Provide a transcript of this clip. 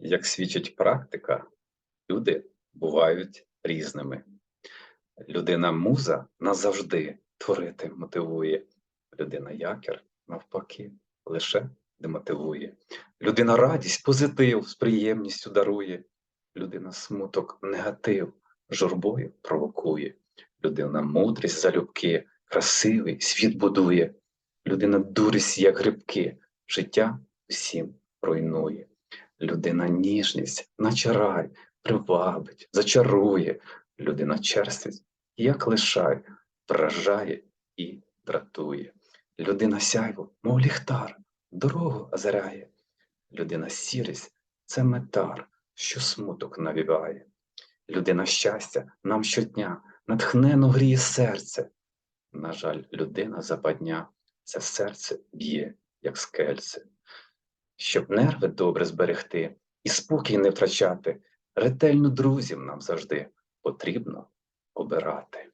Як свідчить практика, люди бувають різними. Людина муза назавжди творити мотивує. Людина якір, навпаки, лише демотивує. Людина радість, позитив з приємністю дарує. Людина смуток, негатив, журбою провокує. Людина мудрість залюбки, красивий світ будує. Людина дурість, як грибки, життя всім руйнує. Людина ніжність, наче рай, привабить, зачарує. Людина черствість, як лишай, вражає і дратує. Людина сяйво, мов ліхтар, дорогу озаряє. Людина сірість це метар, що смуток навіває. Людина щастя нам щодня натхнено гріє серце. На жаль, людина западня, це серце б'є, як скельце. Щоб нерви добре зберегти і спокій не втрачати, ретельно друзів нам завжди потрібно обирати.